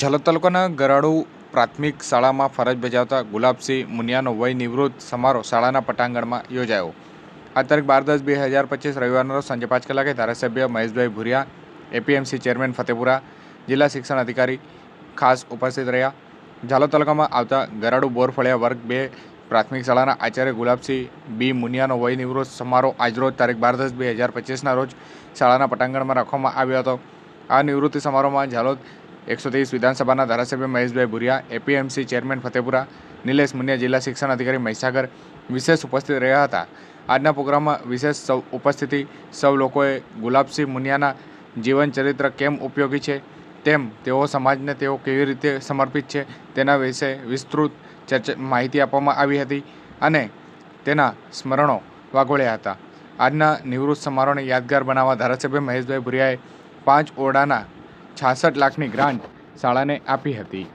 ઝાલોદ તાલુકાના ગરાડુ પ્રાથમિક શાળામાં ફરજ બજાવતા ગુલાબસિંહ મુનિયાનો વય નિવૃત્ત સમારોહ શાળાના પટાંગણમાં યોજાયો. આ તારીખ બાર દસ બે હજાર પચીસ રવિવારના સાંજે પાંચ કલાકે ધારાસભ્ય મહેશભાઈ ભુરિયા, એપીએમસી ચેરમેન ફતેપુરા, જિલ્લા શિક્ષણ અધિકારી ખાસ ઉપસ્થિત રહ્યા. ઝાલોદ તાલુકામાં આવતા ગરાડુ બોરફળિયા વર્ગ બે પ્રાથમિક શાળાના આચાર્ય ગુલાબસિંહ બી મુનિયાનો વય નિવૃત્ત સમારોહ આજરોજ તારીખ બાર દસ બે હજાર પચીસના રોજ શાળાના પટાંગણમાં રાખવામાં આવ્યો હતો. આ નિવૃત્તિ સમારોહમાં ઝાલોદ એકસો ત્રીસ વિધાનસભાના ધારાસભ્ય મહેશભાઈ ભુરિયા, એપીએમસી ચેરમેન ફતેપુરા, નિલેશ મુનિયા જિલ્લા શિક્ષણ અધિકારી મહીસાગર વિશેષ ઉપસ્થિત રહ્યા હતા. આજના પ્રોગ્રામમાં વિશેષ સૌ ઉપસ્થિતિ સૌ લોકોએ ગુલાબસિંહ મુનિયાના જીવન ચરિત્ર કેમ ઉપયોગી છે, તેમ તેઓ સમાજને તેઓ કેવી રીતે સમર્પિત છે, તેના વિશે વિસ્તૃત ચર્ચા માહિતી આપવામાં આવી હતી અને તેના સ્મરણો વાગોળ્યા હતા. આજના નિવૃત્ત સમારોહને યાદગાર બનાવવા ધારાસભ્ય મહેશભાઈ ભુરિયાએ પાંચ ઓરડાના છાસઠ લાખની ગ્રાન્ટ શાળાને આપી હતી.